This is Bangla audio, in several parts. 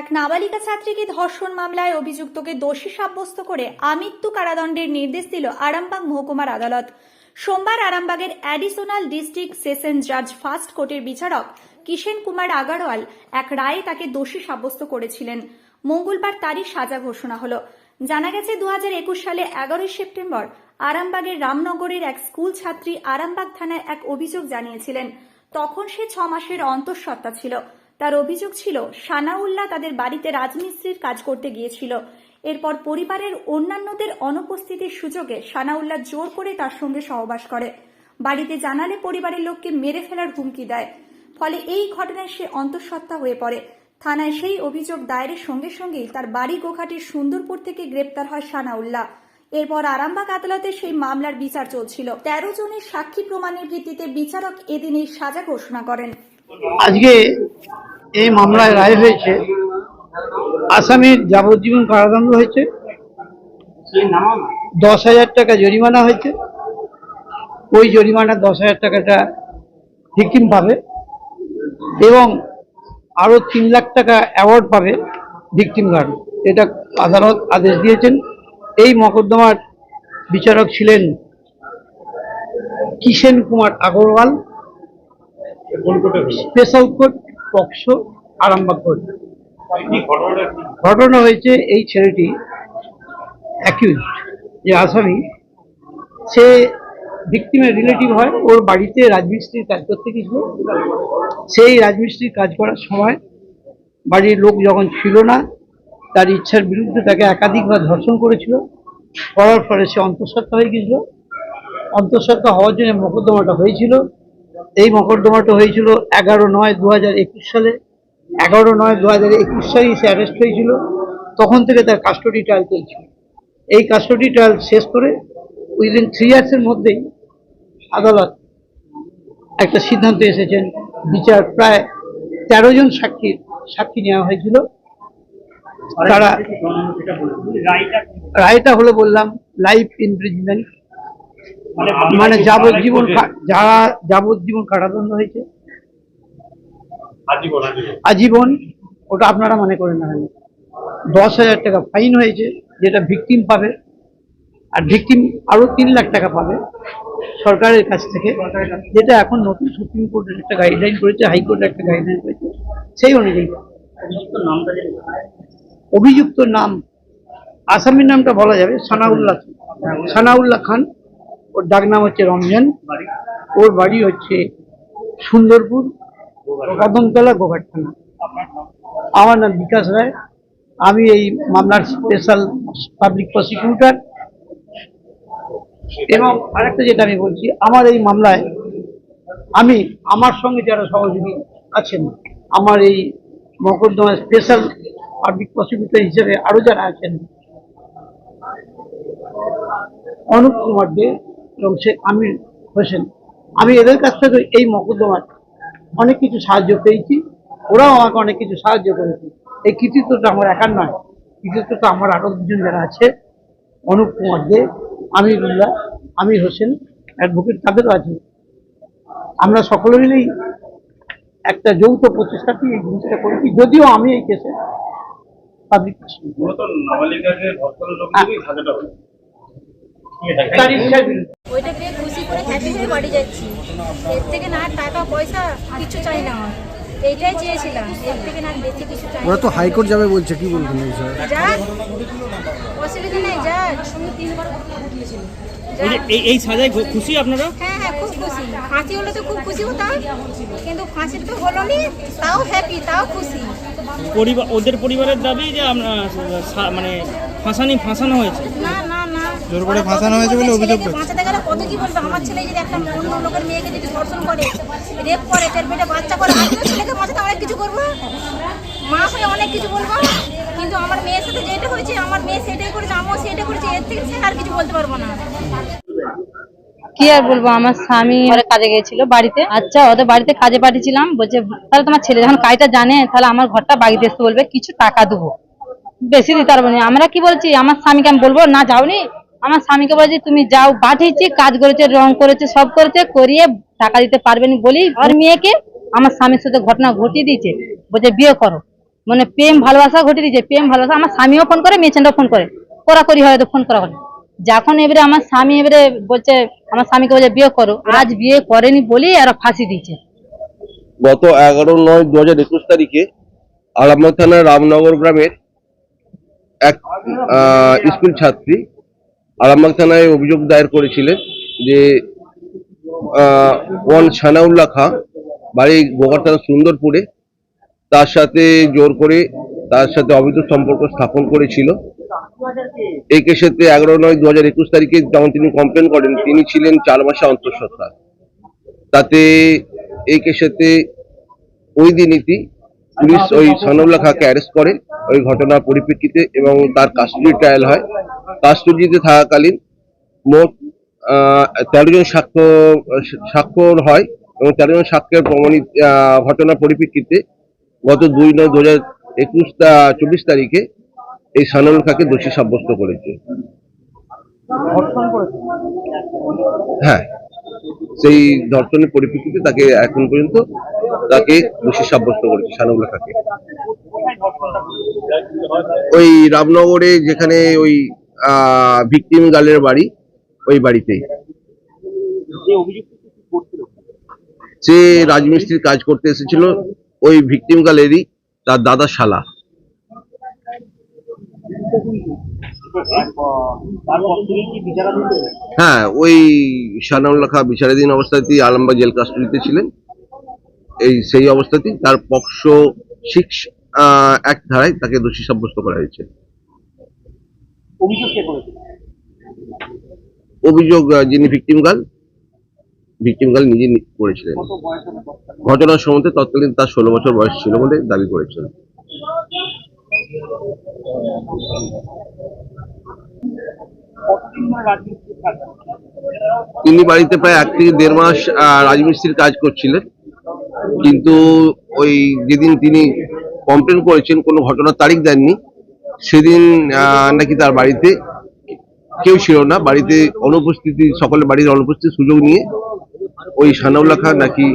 এক নাবালিকা ছাত্রীকে ধর্ষণ মামলায় অভিযুক্তকে দোষী সাব্যস্ত করে আমৃত্যু কারাদণ্ডের নির্দেশ দিল আরামবাগ মহকুমার আদালত। সোমবার আরামবাগের অ্যাডিশনাল ডিস্ট্রিক্ট সেশন জাজ ফার্স্ট কোর্টের বিচারক কিষেন কুমার আগারওয়াল এক রায়ে তাকে দোষী সাব্যস্ত করেছিলেন। মঙ্গলবার তারই সাজা ঘোষণা হলো। জানা গেছে দু হাজার একুশ সালে এগারোই সেপ্টেম্বর আরামবাগের রামনগরের এক স্কুল ছাত্রী আরামবাগ থানায় এক অভিযোগ জানিয়েছিলেন। তখন সে ছ মাসের অন্তঃসত্ত্বা ছিল। তার অভিযোগ ছিল, সানাউল্লাহ তাদের বাড়িতে রাজমিস্ত্রির কাজ করতে গিয়েছিল। এরপর পরিবারের অন্যান্যদের অনুপস্থিতির সুযোগে সানাউল্লাহ জোর করে তার সঙ্গে সহবাস করে। বাড়িতে জানালে পরিবারের লোককে মেরে ফেলার হুমকি দেয়। ফলে এই ঘটনায় সে অন্তঃসত্ত্বা হয়ে পড়ে। থানায় সেই অভিযোগ দায়েরের সঙ্গে সঙ্গেই তার বাড়ি গোঘাটের সুন্দরপুর থেকে গ্রেপ্তার হয় সানাউল্লাহ। এরপর আরামবাগ আদালতে সেই মামলার বিচার চলছিল। তেরো জনের সাক্ষী প্রমাণের ভিত্তিতে বিচারক এদিন এই সাজা ঘোষণা করেন। আজকে এই মামলায় রায় হয়েছে। আসামির যাবজ্জীবন কারাদণ্ড হয়েছে। দশ হাজার টাকা জরিমানা হয়েছে। ওই জরিমানা দশ হাজার টাকাটা ভিকটিম পাবে এবং আরও তিন লাখ টাকা অ্যাওয়ার্ড পাবে ভিকটিম গার্ড এটা আদালত আদেশ দিয়েছেন। এই মকদ্দমার বিচারক ছিলেন Kishen Kumar Agarwal. Special court. POCSO Arambagh court ঘটনা? হয়েছে এই ছেলেটি অ্যাকিউজ যে আসামি সে ভিক্টিমের রিলেটিভ হয় ওর বাড়িতে রাজমিস্ত্রির কাজ করতে গিয়েছিল। সেই রাজমিস্ত্রির কাজ করার সময় বাড়ির লোক যখন ছিল না তার ইচ্ছার বিরুদ্ধে তাকে একাধিকবার ধর্ষণ করেছিল। করার ফলে সে অন্তঃসত্ত্বা হয়ে গিয়েছিল। অন্তঃসত্ত্বা হওয়ার জন্য মোকদ্দমাটা হয়েছিল। এই মকদ্দমাটা হয়েছিল এগারো নয় দু হাজার একুশ সালে। এগারো নয় দু হাজার একুশ সালে সে অ্যারেস্ট হয়েছিল। তখন থেকে তার কাস্টডি ট্রায়াল চলছিল। এই কাস্টডি ট্রায়াল শেষ করে উইদিন থ্রি ইয়ার্সের মধ্যেই আদালত একটা সিদ্ধান্ত এসেছেন বিচার প্রায় তেরো জন সাক্ষীর সাক্ষী নেওয়া হয়েছিল। তারা রায়টা হলো বললাম লাইফ ইমপ্রিজমেন্ট মানে যাবজ্জীবন কা- যারা যাবজ্জীবন কারাদণ্ড হয়েছে। আজীবন আজীবন। আজীবন ওটা আপনারা মনে করেন না দশ হাজার টাকা ফাইন হয়েছে যেটা ভিকটিম পাবে। আর ভিকটিম আরও তিন লাখ টাকা পাবে সরকারের কাছ থেকে যেটা এখন নতুন সুপ্রিম কোর্টের একটা গাইডলাইন করেছে হাইকোর্ট একটা গাইডলাইন করেছে সেই অনুযায়ী। অভিযুক্ত অভিযুক্ত নাম আসামির নামটা বলা যাবে সানাউল্লাহ খান। সানাউল্লাহ খান। ওর ডাক নাম হচ্ছে রমজান। ওর বাড়ি হচ্ছে সুন্দরপুর, কদমতলা গোঘাট থানা আমার নাম বিকাশ রায়। আমি এই মামলার স্পেশাল পাবলিক প্রসিকিউটর এবং আরেকটা যেটা আমি বলছি, আমার এই মামলায় আমি, আমার সঙ্গে যারা সহযোগী আছেন, আমার এই মকদ্দমা স্পেশাল পাবলিক প্রসিকিউটর হিসেবে আরও যারা আছেন, অনুপ কুমার দে এবং শেখ আমির হোসেন। আমি এদের কাছ থেকে এই মকদ্দমার অনেক কিছু সাহায্য পেয়েছি। ওরাও আমাকে অনেক কিছু সাহায্য করেছে। এই কৃতিত্বটা আমার একার নয়। কৃতিত্বটা আমার আরও দুজন যারা আছে অনুপ কুমার দে আমিরুল্লাহ আমির হোসেন অ্যাডভোকেট তাদেরও আছে। আমরা সকলে মিলেই একটা যৌথ প্রচেষ্টাতে এই জিনিসটা করেছি। যদিও আমি এই কেসে পাবলিক মূলত নাবালিকাকে ওইটাকে খুশি করে হ্যাপি হয়ে বাড়ি যাচ্ছি। এর থেকে না টাকা পয়সা কিছু চাই না আমার। এইটাই চেয়েছিলাম। এর থেকে না বেশি কিছু চাই ওরা তো হাইকোর্ট যাবে বলছে কি বলবেন এই বিষয়ে যা অসুবিধা নেই যা এই যে এই এই সাজায় খুশি আপনারা? হ্যাঁ হ্যাঁ খুব খুশি। ফাঁসি হলে তো খুব খুশি হতাম কিন্তু ফাঁসি তো হলো নি তাও হ্যাপি তাও খুশি। পরিবার ওদের পরিবারের দাবি যে আমরা মানে ফাঁসানি ফাঁসানো হয়েছে। না না জোর করে ফাঁসানো হয়েছে বলে অভিযোগ বাঁচাতে গেলে কত কি বলবে? আমার ছেলে যদি একটা অন্য লোকের মেয়েকে যদি ধর্ষণ করে রেপ করে পেটে বাচ্চা করে ছেলেকে বাঁচাতে অনেক কিছু করব? মা হয়ে অনেক কিছু বলব। কিন্তু আমার মেয়ের সাথে যেটা হয়েছে আমার মেয়ে সেটাই করেছে আমিও সেটাই করেছে এর থেকে আর কিছু বলতে পারব না। কি আর বলব? আমার স্বামী কাজে গিয়েছিল বাড়িতে। আচ্ছা ওদের বাড়িতে কাজে পাঠিয়েছিলাম বলছে তাহলে তোমার ছেলে যখন কাজটা জানে তাহলে আমার ঘরটা বাগিয়ে আসতে বলবে কিছু টাকা দেবো। বেশি দিতে পারব না। আমরা কি বলছি? আমার স্বামীকে আমি বলব না যাওনি আমার স্বামীকে বলছি তুমি যাও পাঠিয়েছি কাজ করেছে রং করেছে সব করেছে করিয়ে টাকা দিতে পারবেন বলি আর মেয়েকে আমার স্বামীর সাথে ঘটনা ঘটিয়ে দিয়েছে। বলছে বিয়ে করো। মানে প্রেম ভালোবাসা ঘটে দিয়েছে প্রেম ভালোবাসা। আমার স্বামীও ফোন করে মেয়েছেনটাও ফোন করে। করি হয়তো ফোন করা করে। যখন এবারে আমার স্বামী এবারে বলছে আমার স্বামীকে বলছে বিয়ে করো। আজ বিয়ে করেনি বলেই আর ফাঁসি দিয়েছে। গত এগারো নয় দু হাজার একুশ তারিখে আরামবাগ থানার রামনগর গ্রামের এক স্কুল ছাত্রী আরামবাগ থানায় অভিযোগ দায়ের করেছিলেন যে ওয়ান সানাউল্লাহ খাঁ, বাড়ি গোগারথানা সুন্দরপুরে, তার সাথে জোর করে তার সাথে অবৈধ সম্পর্ক স্থাপন করেছিল। এই কেসেতে এগারো নয় দু হাজার একুশ তারিখে যখন তিনি কমপ্লেন করেন, তিনি ছিলেন চার মাসে অন্তঃসত্ত্বা। তাতে এই কেসেতে ওই দিনই পুলিশ ওই সানাউল্লাহ খাঁকে অ্যারেস্ট করে ওই ঘটনার পরিপ্রেক্ষিতে এবং তার কাস্টডি ট্রায়াল হয়। কাস্টডিতে থাকাকালীন মোট তেরো জন সাক্ষ্য স্বাক্ষর হয় এবং তেরো জন সাক্ষ্যের প্রমাণিত আহ, ঘটনার পরিপ্রেক্ষিতে গত দুই নয় দু হাজার একুশ চব্বিশ তারিখে এই সানাউল খাঁকে দোষী সাব্যস্ত করেছে? হ্যাঁ। সেই ধর্ষণের পরিপ্রেক্ষিতে তাকে এখন পর্যন্ত তাকে দোষী সাব্যস্ত করেছে সানাউল্লাহ খাঁকে ওই রামনগরে যেখানে ওই ভিকটিম গার্লের বাড়ি, ওই বাড়িতেই সে রাজমিস্ত্রির কাজ করতে এসেছিল, ওই ভিকটিম গার্লেরই তার দাদা শালা। হ্যাঁ ওই সানাউল্লাহ খাঁ বিচারাধীন অবস্থাতেই আলমবাগ জেল কাস্টডিতে ছিলেন। এই সেই অবস্থাতেই তার পক্ষ সিক্স এক ধারায় তাকে দোষী সাব্যস্ত করা হয়েছে। অভিযোগ যিনি ভিকটিম গার্ল ভিকটিম গার্ল নিজে করেছিলেন। ঘটনার সময় তৎকালীন তার ষোলো বছর বয়স ছিল বলে দাবি করেছেন তিনি বাড়িতে প্রায় এক থেকে দেড় মাস রাজমিস্ত্রির কাজ করছিলেন। কিন্তু ওই যেদিন তিনি কমপ্লেন করেছেন, কোনো ঘটনার তারিখ দেননি। সেদিন নাকি তার বাড়িতে কেউ ছিল না। বাড়িতে অনুপস্থিতি, সকলে বাড়ির অনুপস্থিতির সুযোগ নিয়ে ওই সানাউল্লাহ খান নাকি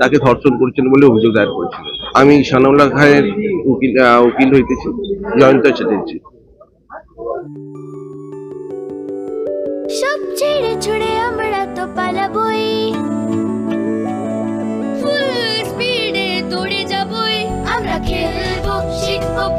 তাকে ধর্ষণ করেছেন বলে অভিযোগ দায়ের করেছিলেন। আমি সানাউল্লাহ খানের উকিল উকিল হইতেছি, জয়ন্ত চ্যাটার্জি। সব ছেড়ে ছুড়ে আমরা তো পালাবই। ফুল স্পিডে দৌড়ে যাবই। আমরা খেলব, শিখব